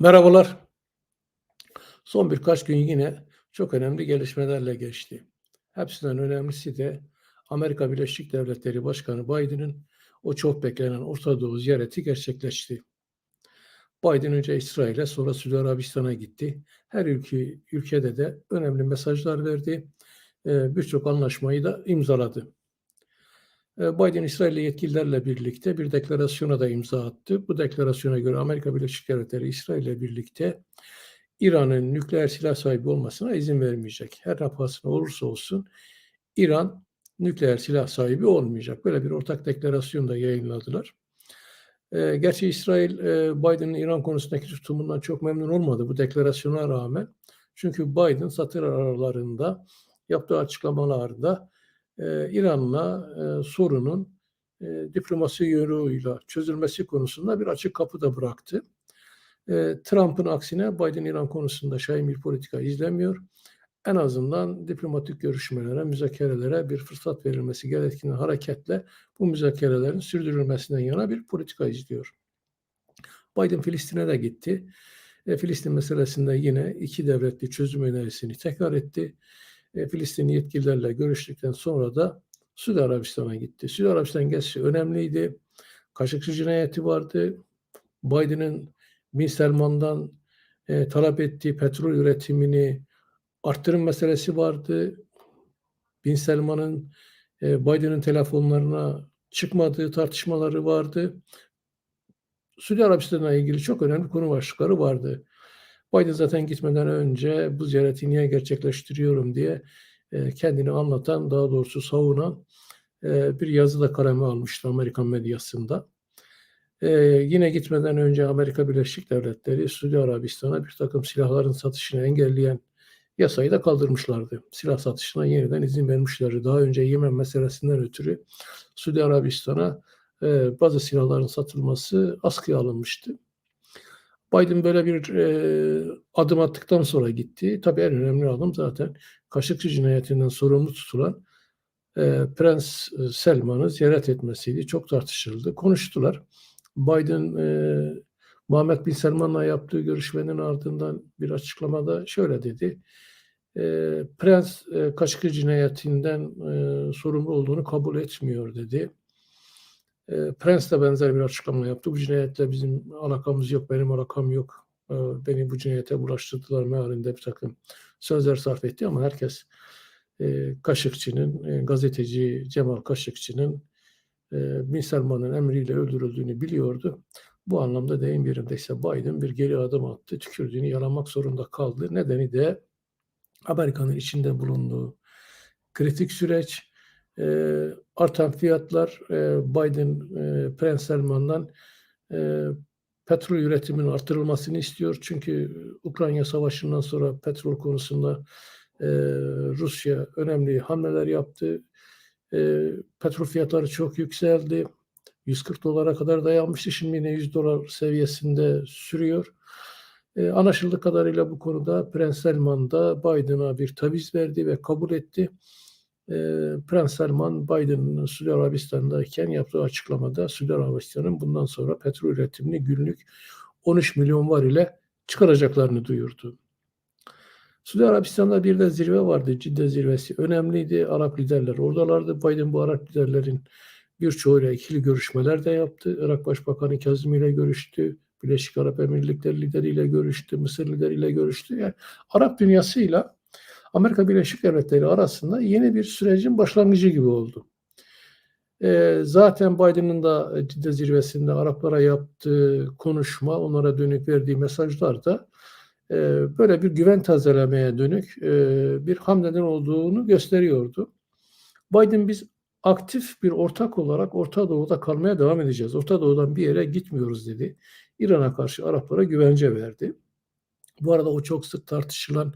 Merhabalar. Son birkaç gün yine çok önemli gelişmelerle geçti. Hepsinden önemlisi de Amerika Birleşik Devletleri Başkanı Biden'ın o çok beklenen Orta Doğu ziyareti gerçekleşti. Biden önce İsrail'e sonra Suudi Arabistan'a gitti. Her ülke ülkede de önemli mesajlar verdi. Birçok anlaşmayı da imzaladı. Ee, Biden İsrail yetkililerle birlikte bir deklarasyona da imza attı. Bu deklarasyona göre Amerika Birleşik Devletleri İsrail ile birlikte İran'ın nükleer silah sahibi olmasına izin vermeyecek. Her ne pahasına olursa olsun İran nükleer silah sahibi olmayacak. Böyle bir ortak deklarasyon da yayınladılar. E, gerçi İsrail e, Biden'ın İran konusundaki tutumundan çok memnun olmadı bu deklarasyona rağmen. Çünkü Biden satır aralarında yaptığı açıklamalarda e, İran'la e, sorunun e, diplomasi yoluyla çözülmesi konusunda bir açık kapı da bıraktı. E, Trump'ın aksine Biden İran konusunda şahin bir politika izlemiyor. En azından diplomatik görüşmelere, müzakerelere bir fırsat verilmesi gerektiğini hareketle bu müzakerelerin sürdürülmesinden yana bir politika izliyor. Biden Filistin'e de gitti. E, Filistin meselesinde yine iki devletli çözüm önerisini tekrar etti. E, Filistin yetkililerle görüştükten sonra da Suudi Arabistan'a gitti. Suudi Arabistan gezisi önemliydi. Kaşıkçı cinayeti vardı. Biden'ın Bin Selman'dan e, talep ettiği petrol üretimini arttırım meselesi vardı. Bin Selman'ın e, Biden'ın telefonlarına çıkmadığı tartışmaları vardı. Suudi Arabistan'la ilgili çok önemli konu başlıkları vardı. Biden zaten gitmeden önce bu ziyareti niye gerçekleştiriyorum diye e, kendini anlatan, daha doğrusu savunan e, bir yazı da kaleme almıştı Amerikan medyasında. E, yine gitmeden önce Amerika Birleşik Devletleri Suudi Arabistan'a bir takım silahların satışını engelleyen yasayı da kaldırmışlardı. Silah satışına yeniden izin vermişlerdi. Daha önce Yemen meselesinden ötürü Suudi Arabistan'a bazı silahların satılması askıya alınmıştı. Biden böyle bir e, adım attıktan sonra gitti. Tabii en önemli adım zaten Kaşıkçı cinayetinden sorumlu tutulan e, Prens Selman'ı ziyaret etmesiydi. Çok tartışıldı. Konuştular. Biden e, Muhammed Bin Selman'la yaptığı görüşmenin ardından bir açıklamada şöyle dedi. E, Prens e, Kaşıkçı cinayetinden e, sorumlu olduğunu kabul etmiyor dedi. E, Prens de benzer bir açıklama yaptı. Bu cinayetle bizim alakamız yok, benim alakam yok. E, beni bu cinayete bulaştırdılar mealinde bir takım sözler sarf etti ama herkes e, Kaşıkçı'nın, e, gazeteci Cemal Kaşıkçı'nın e, Bin Selman'ın emriyle öldürüldüğünü biliyordu. Bu anlamda deyim yerindeyse Biden bir geri adım attı. Tükürdüğünü yalamak zorunda kaldı. Nedeni de Amerika'nın içinde bulunduğu kritik süreç, e, artan fiyatlar, e, Biden e, Prens Selman'dan e, petrol üretiminin artırılmasını istiyor. Çünkü Ukrayna Savaşı'ndan sonra petrol konusunda e, Rusya önemli hamleler yaptı. E, petrol fiyatları çok yükseldi. 140 dolara kadar dayanmıştı. Şimdi yine 100 dolar seviyesinde sürüyor. E, anlaşıldığı kadarıyla bu konuda Prens Selman da Biden'a bir taviz verdi ve kabul etti. E, Prens Selman Biden'ın Suudi Arabistan'dayken yaptığı açıklamada Suudi Arabistan'ın bundan sonra petrol üretimini günlük 13 milyon var ile çıkaracaklarını duyurdu. Suudi Arabistan'da bir de zirve vardı. Cidde zirvesi. Önemliydi. Arap liderler oradalardı. Biden bu Arap liderlerin birçoğuyla ikili görüşmeler de yaptı. Irak Başbakanı Kazım ile görüştü. Birleşik Arap Emirlikleri lideriyle görüştü. Mısır lideriyle görüştü. Yani Arap dünyasıyla Amerika Birleşik Devletleri arasında yeni bir sürecin başlangıcı gibi oldu. E, zaten Biden'ın da Cidde zirvesinde Araplara yaptığı konuşma, onlara dönük verdiği mesajlar da e, böyle bir güven tazelemeye dönük e, bir hamleden olduğunu gösteriyordu. Biden biz aktif bir ortak olarak Orta Doğu'da kalmaya devam edeceğiz. Orta Doğu'dan bir yere gitmiyoruz dedi. İran'a karşı Araplara güvence verdi. Bu arada o çok sık tartışılan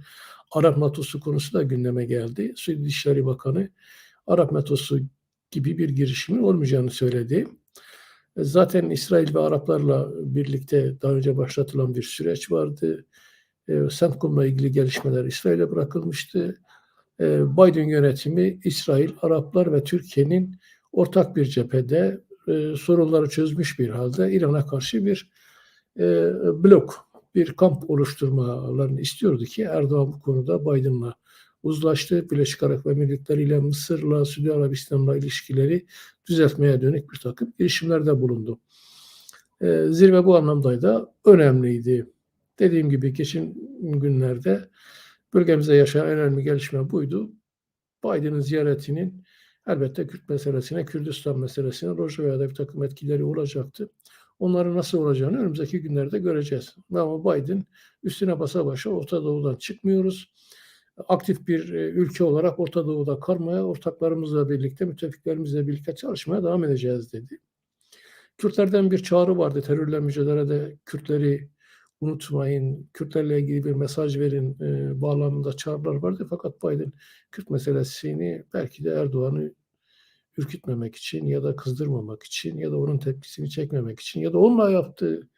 Arap NATO'su konusu da gündeme geldi. Suudi Dışişleri Bakanı Arap NATO'su gibi bir girişimin olmayacağını söyledi. Zaten İsrail ve Araplarla birlikte daha önce başlatılan bir süreç vardı. E, CENTCOM'la ilgili gelişmeler İsrail'e bırakılmıştı. E, Biden yönetimi İsrail, Araplar ve Türkiye'nin ortak bir cephede e, sorunları çözmüş bir halde İran'a karşı bir e, blok bir kamp oluşturmalarını istiyordu ki Erdoğan bu konuda Biden'la uzlaştı. Birleşik Arap Emirlikleri ile Mısır'la, Suudi Arabistan'la ilişkileri düzeltmeye dönük bir takım girişimlerde bulundu. Ee, zirve bu anlamda da önemliydi. Dediğim gibi geçen günlerde bölgemizde yaşanan önemli gelişme buydu. Biden'ın ziyaretinin elbette Kürt meselesine, Kürdistan meselesine, Rojava'da bir takım etkileri olacaktı. Onların nasıl olacağını önümüzdeki günlerde göreceğiz. Ama Biden üstüne basa başa Orta Doğu'dan çıkmıyoruz. Aktif bir e, ülke olarak Orta Doğu'da kalmaya, ortaklarımızla birlikte, müttefiklerimizle birlikte çalışmaya devam edeceğiz dedi. Kürtlerden bir çağrı vardı. Terörle mücadelede Kürtleri unutmayın, Kürtlerle ilgili bir mesaj verin e, bağlamında çağrılar vardı. Fakat Biden Kürt meselesini belki de Erdoğan'ı ürkütmemek için ya da kızdırmamak için ya da onun tepkisini çekmemek için ya da onunla yaptığı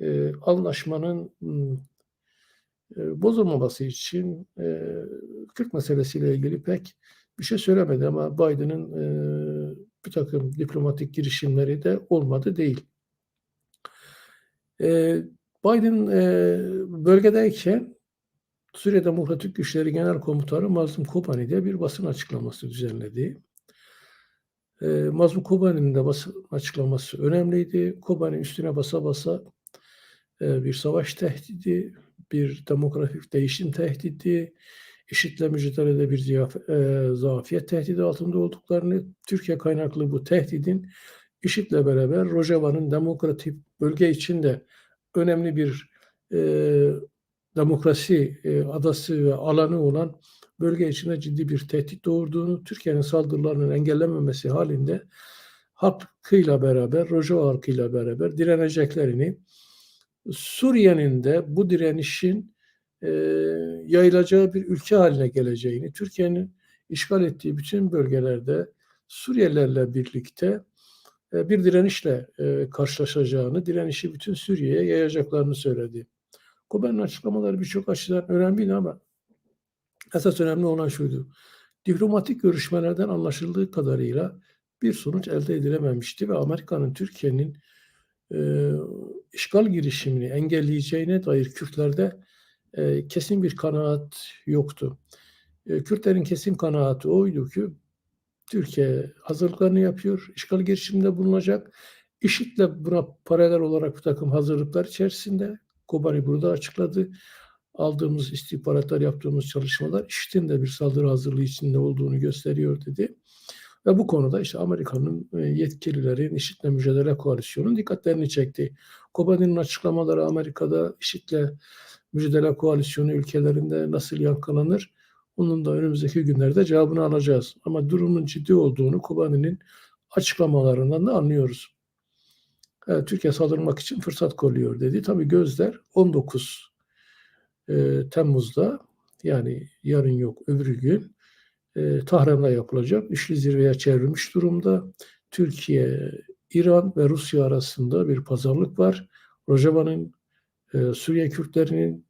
e, anlaşmanın e, bozulmaması için e, Kürt meselesiyle ilgili pek bir şey söylemedi ama Biden'ın e, bir takım diplomatik girişimleri de olmadı değil. E, Biden e, bölgedeyken Suriye Demokratik Güçleri Genel Komutanı Mazlum Kobani bir basın açıklaması düzenledi. E, Mazlum Kobani'nin de basın açıklaması önemliydi. Kobani üstüne basa basa e, bir savaş tehdidi, bir demografik değişim tehdidi, IŞİD'le mücadelede bir ziyaf, e, zafiyet tehdidi altında olduklarını, Türkiye kaynaklı bu tehdidin IŞİD'le beraber Rojava'nın demokratik bölge içinde önemli bir e, demokrasi e, adası ve alanı olan bölge içinde ciddi bir tehdit doğurduğunu, Türkiye'nin saldırılarının engellenmemesi halinde halkıyla beraber, Rojava halkıyla beraber direneceklerini, Suriye'nin de bu direnişin e, yayılacağı bir ülke haline geleceğini, Türkiye'nin işgal ettiği bütün bölgelerde Suriyelilerle birlikte e, bir direnişle e, karşılaşacağını, direnişi bütün Suriye'ye yayacaklarını söyledi. Koben'in açıklamaları birçok açıdan önemliydi ama esas önemli olan şuydu. Diplomatik görüşmelerden anlaşıldığı kadarıyla bir sonuç elde edilememişti ve Amerika'nın Türkiye'nin e, işgal girişimini engelleyeceğine dair Kürtlerde e, kesin bir kanaat yoktu. E, Kürtlerin kesin kanaati oydu ki Türkiye hazırlıklarını yapıyor, işgal girişiminde bulunacak. IŞİD'le buna paralel olarak bir takım hazırlıklar içerisinde. Kobani burada açıkladı. Aldığımız istihbaratlar, yaptığımız çalışmalar IŞİD'in de bir saldırı hazırlığı içinde olduğunu gösteriyor dedi. Ve bu konuda işte Amerika'nın e, yetkililerin IŞİD'le mücadele koalisyonunun dikkatlerini çekti. Kobani'nin açıklamaları Amerika'da IŞİD'le mücadele koalisyonu ülkelerinde nasıl yankılanır? Onun da önümüzdeki günlerde cevabını alacağız. Ama durumun ciddi olduğunu Kobani'nin açıklamalarından da anlıyoruz. Evet, Türkiye saldırmak için fırsat kolluyor dedi. Tabii gözler 19 e, Temmuz'da yani yarın yok öbür gün e, Tahran'da yapılacak üçlü zirveye çevrilmiş durumda. Türkiye, İran ve Rusya arasında bir pazarlık var. Rojava'nın e, Suriye Kürtlerinin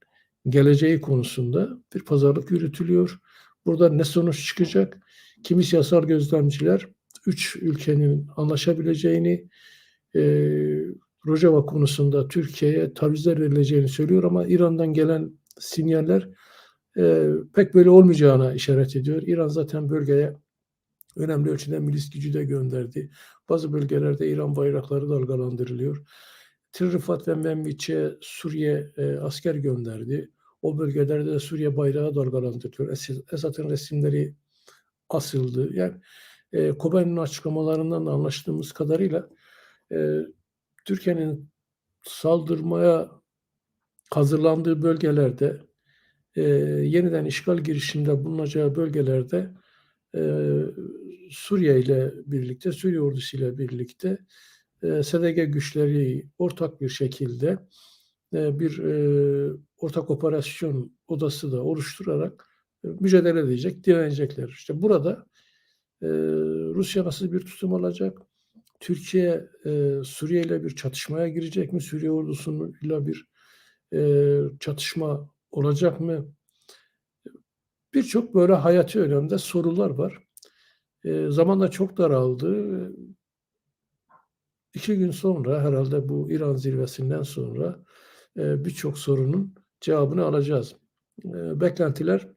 geleceği konusunda bir pazarlık yürütülüyor. Burada ne sonuç çıkacak? Kimi siyasal gözlemciler üç ülkenin anlaşabileceğini, e, Rojava konusunda Türkiye'ye tavizler verileceğini söylüyor ama İran'dan gelen sinyaller e, pek böyle olmayacağına işaret ediyor. İran zaten bölgeye önemli ölçüde milis gücü de gönderdi. Bazı bölgelerde İran bayrakları dalgalandırılıyor. Tel Rifat ve Memviç'e Suriye e, asker gönderdi. O bölgelerde de Suriye bayrağı dalgalandırılıyor. Es Esad'ın resimleri asıldı. Yani e, Kobani'nin açıklamalarından da anlaştığımız kadarıyla e, Türkiye'nin saldırmaya hazırlandığı bölgelerde e, yeniden işgal girişiminde bulunacağı bölgelerde e, Suriye ile birlikte, Suriye ordusuyla birlikte e, SDG güçleri ortak bir şekilde e, bir e, ortak operasyon odası da oluşturarak e, mücadele edecek, direnecekler. İşte burada e, Rusya nasıl bir tutum alacak? Türkiye e, Suriye ile bir çatışmaya girecek mi? Suriye ordusuyla bir e, çatışma olacak mı? Birçok böyle hayati önemde sorular var. E, zaman da çok daraldı. İki gün sonra herhalde bu İran zirvesinden sonra e, birçok sorunun cevabını alacağız. E, beklentiler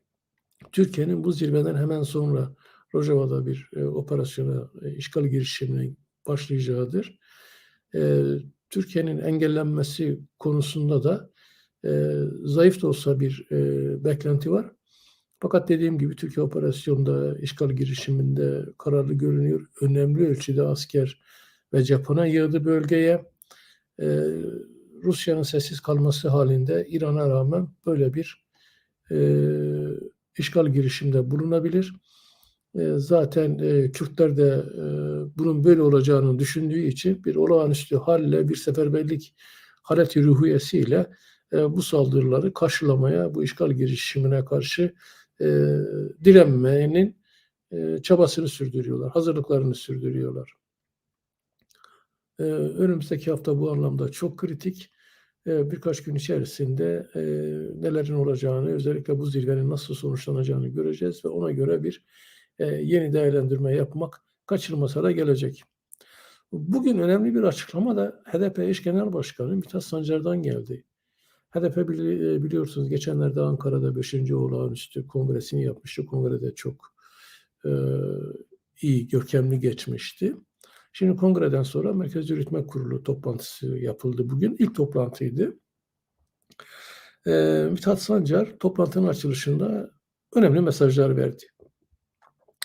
Türkiye'nin bu zirveden hemen sonra Rojava'da bir e, operasyona, e, işgal girişimine başlayacağıdır. E, Türkiye'nin engellenmesi konusunda da e, zayıf da olsa bir e, beklenti var. Fakat dediğim gibi Türkiye operasyonda, işgal girişiminde kararlı görünüyor. Önemli ölçüde asker ve cephane yığdı bölgeye. E, Rusya'nın sessiz kalması halinde İran'a rağmen böyle bir e, işgal girişiminde bulunabilir. E, zaten e, Kürtler de e, bunun böyle olacağını düşündüğü için bir olağanüstü halle, bir seferberlik haleti ruhiyesiyle bu saldırıları karşılamaya, bu işgal girişimine karşı direnmenin çabasını sürdürüyorlar, hazırlıklarını sürdürüyorlar. Önümüzdeki hafta bu anlamda çok kritik. Birkaç gün içerisinde nelerin olacağını, özellikle bu zirvenin nasıl sonuçlanacağını göreceğiz ve ona göre bir e, yeni değerlendirme yapmak kaçırılmasa da gelecek. Bugün önemli bir açıklama da HDP eş genel başkanı Mithat Sancar'dan geldi. HDP bili- biliyorsunuz geçenlerde Ankara'da 5. olağanüstü kongresini yapmıştı. Kongrede çok e, iyi, görkemli geçmişti. Şimdi kongreden sonra Merkez Yürütme Kurulu toplantısı yapıldı bugün. İlk toplantıydı. E, Mithat Sancar toplantının açılışında önemli mesajlar verdi.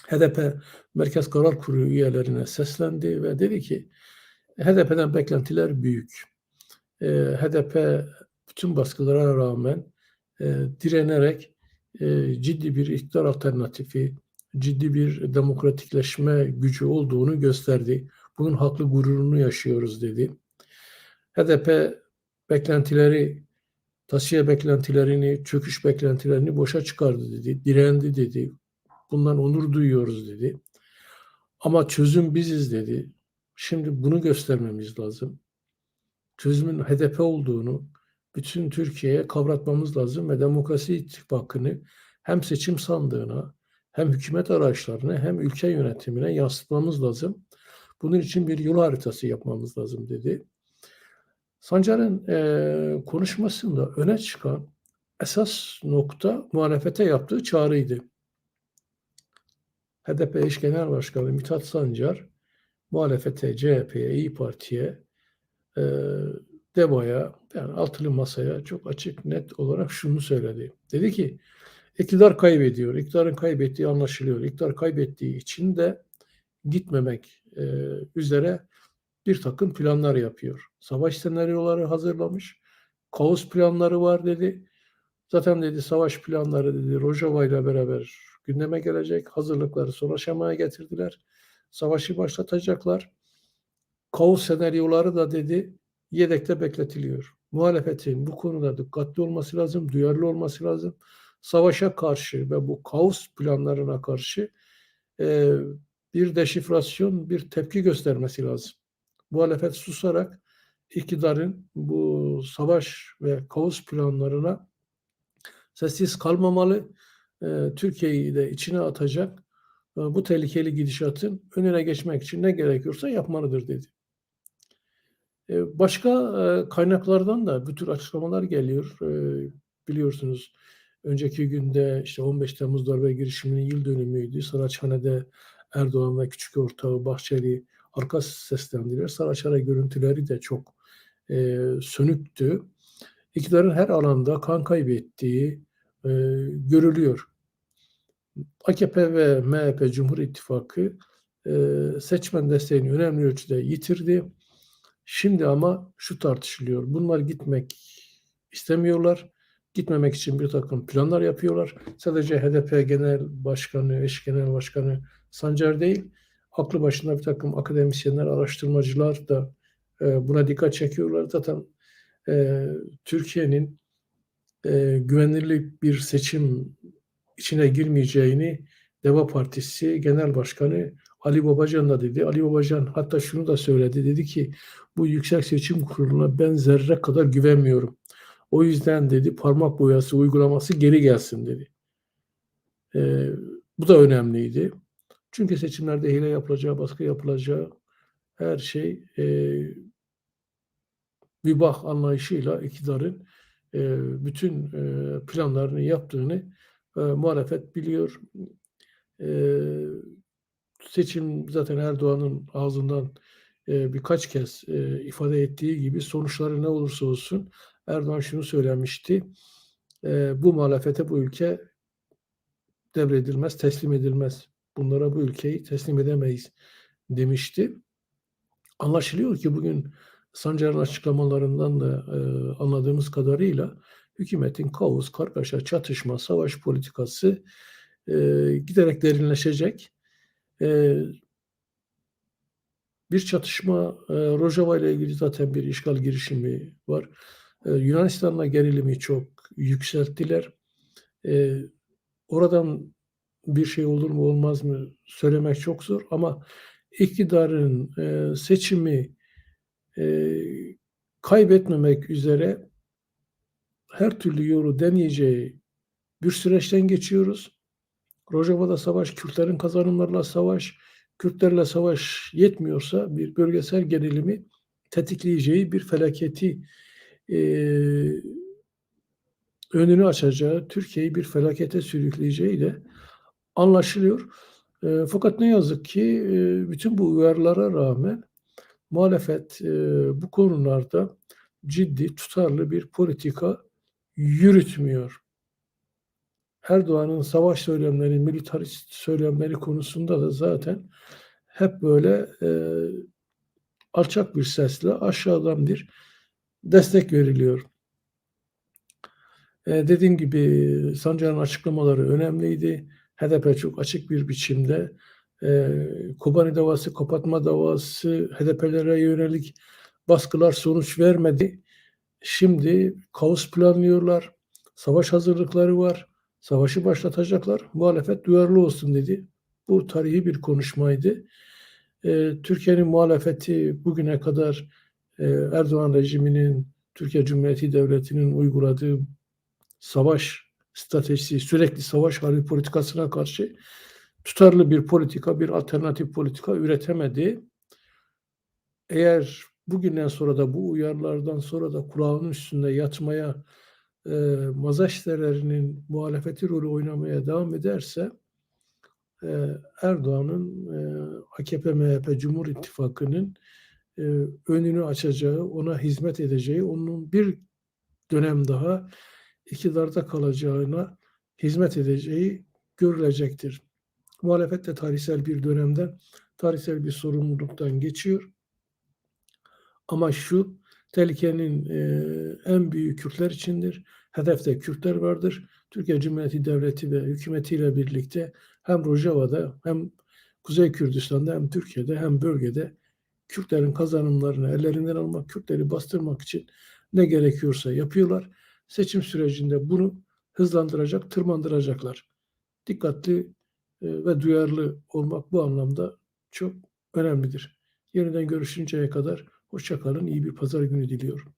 HDP Merkez Karar Kurulu üyelerine seslendi ve dedi ki HDP'den beklentiler büyük. E, HDP bütün baskılara rağmen e, direnerek e, ciddi bir iktidar alternatifi, ciddi bir demokratikleşme gücü olduğunu gösterdi. Bunun haklı gururunu yaşıyoruz dedi. HDP beklentileri, tasiye beklentilerini, çöküş beklentilerini boşa çıkardı dedi. Direndi dedi. Bundan onur duyuyoruz dedi. Ama çözüm biziz dedi. Şimdi bunu göstermemiz lazım. Çözümün HDP olduğunu bütün Türkiye'ye kavratmamız lazım ve demokrasi ittifakını hem seçim sandığına hem hükümet araçlarına hem ülke yönetimine yansıtmamız lazım. Bunun için bir yol haritası yapmamız lazım dedi. Sancar'ın e, konuşmasında öne çıkan esas nokta muhalefete yaptığı çağrıydı. HDP eş genel başkanı Mithat Sancar muhalefete, CHP'ye, İyi Parti'ye, e, DEVA'ya, yani altılı masaya çok açık net olarak şunu söyledi. Dedi ki iktidar kaybediyor. İktidarın kaybettiği anlaşılıyor. İktidar kaybettiği için de gitmemek e, üzere bir takım planlar yapıyor. Savaş senaryoları hazırlamış. Kaos planları var dedi. Zaten dedi savaş planları dedi Rojava ile beraber gündeme gelecek. Hazırlıkları son aşamaya getirdiler. Savaşı başlatacaklar. Kaos senaryoları da dedi yedekte bekletiliyor. Muhalefetin bu konuda dikkatli olması lazım, duyarlı olması lazım. Savaşa karşı ve bu kaos planlarına karşı e, bir deşifrasyon, bir tepki göstermesi lazım. Muhalefet susarak iktidarın bu savaş ve kaos planlarına sessiz kalmamalı. E, Türkiye'yi de içine atacak e, bu tehlikeli gidişatın önüne geçmek için ne gerekiyorsa yapmalıdır dedi. E, başka kaynaklardan da bu tür açıklamalar geliyor. Biliyorsunuz önceki günde işte 15 Temmuz darbe girişiminin yıl dönümüydü. Saraçhane'de Erdoğan ve küçük ortağı Bahçeli arka seslendiler. Saraçhane görüntüleri de çok sönüktü. İktidarın her alanda kan kaybettiği görülüyor. AKP ve MHP Cumhur İttifakı e, seçmen desteğini önemli ölçüde yitirdi. Şimdi ama şu tartışılıyor. Bunlar gitmek istemiyorlar. Gitmemek için bir takım planlar yapıyorlar. Sadece HDP Genel Başkanı, eş Genel Başkanı Sancar değil, aklı başında bir takım akademisyenler, araştırmacılar da e, buna dikkat çekiyorlar. Zaten e, Türkiye'nin güvenilir bir seçim içine girmeyeceğini Deva Partisi Genel Başkanı Ali Babacan da dedi. Ali Babacan hatta şunu da söyledi. Dedi ki bu Yüksek Seçim Kurulu'na ben zerre kadar güvenmiyorum. O yüzden dedi parmak boyası uygulaması geri gelsin dedi. Ee, bu da önemliydi. Çünkü seçimlerde hile yapılacağı, baskı yapılacağı her şey e, mübah anlayışıyla iktidarın e, bütün e, planlarını yaptığını e, muhalefet biliyor. E, seçim zaten Erdoğan'ın ağzından e, birkaç kez e, ifade ettiği gibi sonuçları ne olursa olsun Erdoğan şunu söylemişti. E, bu muhalefete bu ülke devredilmez, teslim edilmez. Bunlara bu ülkeyi teslim edemeyiz demişti. Anlaşılıyor ki bugün Sancar'ın açıklamalarından da e, anladığımız kadarıyla hükümetin kaos, kargaşa, çatışma, savaş politikası e, giderek derinleşecek. E, bir çatışma, e, Rojava ile ilgili zaten bir işgal girişimi var. E, Yunanistan'la gerilimi çok yükselttiler. E, oradan bir şey olur mu olmaz mı söylemek çok zor ama iktidarın e, seçimi e, kaybetmemek üzere her türlü yolu deneyeceği bir süreçten geçiyoruz. Rojava'da savaş, Kürtlerin kazanımlarla savaş, Kürtlerle savaş yetmiyorsa bir bölgesel gerilimi tetikleyeceği bir felaketi e, önünü açacağı, Türkiye'yi bir felakete sürükleyeceği de anlaşılıyor. E, fakat ne yazık ki e, bütün bu uyarılara rağmen muhalefet e, bu konularda ciddi, tutarlı bir politika yürütmüyor. Erdoğan'ın savaş söylemleri, militarist söylemleri konusunda da zaten hep böyle e, alçak bir sesle aşağıdan bir destek veriliyor. E, dediğim gibi Sancar'ın açıklamaları önemliydi. HDP çok açık bir biçimde e, Kobani davası, kapatma davası, HDP'lere yönelik baskılar sonuç vermedi. Şimdi kaos planlıyorlar. Savaş hazırlıkları var. Savaşı başlatacaklar. Muhalefet duyarlı olsun dedi. Bu tarihi bir konuşmaydı. Ee, Türkiye'nin muhalefeti bugüne kadar e, Erdoğan rejiminin, Türkiye Cumhuriyeti Devleti'nin uyguladığı savaş stratejisi, sürekli savaş hali politikasına karşı tutarlı bir politika, bir alternatif politika üretemedi. Eğer bugünden sonra da bu uyarılardan sonra da kulağının üstünde yatmaya e, mazaşterlerinin muhalefeti rolü oynamaya devam ederse e, Erdoğan'ın e, AKP, MHP, Cumhur İttifakı'nın e, önünü açacağı, ona hizmet edeceği, onun bir dönem daha iktidarda kalacağına hizmet edeceği görülecektir. Muhalefet de tarihsel bir dönemden, tarihsel bir sorumluluktan geçiyor. Ama şu tehlikenin e, en büyük Kürtler içindir. Hedefte Kürtler vardır. Türkiye Cumhuriyeti Devleti ve hükümetiyle birlikte hem Rojava'da hem Kuzey Kürdistan'da hem Türkiye'de hem bölgede Kürtlerin kazanımlarını ellerinden almak, Kürtleri bastırmak için ne gerekiyorsa yapıyorlar. Seçim sürecinde bunu hızlandıracak, tırmandıracaklar. Dikkatli e, ve duyarlı olmak bu anlamda çok önemlidir. Yeniden görüşünceye kadar hoşçakalın, iyi bir pazar günü diliyorum.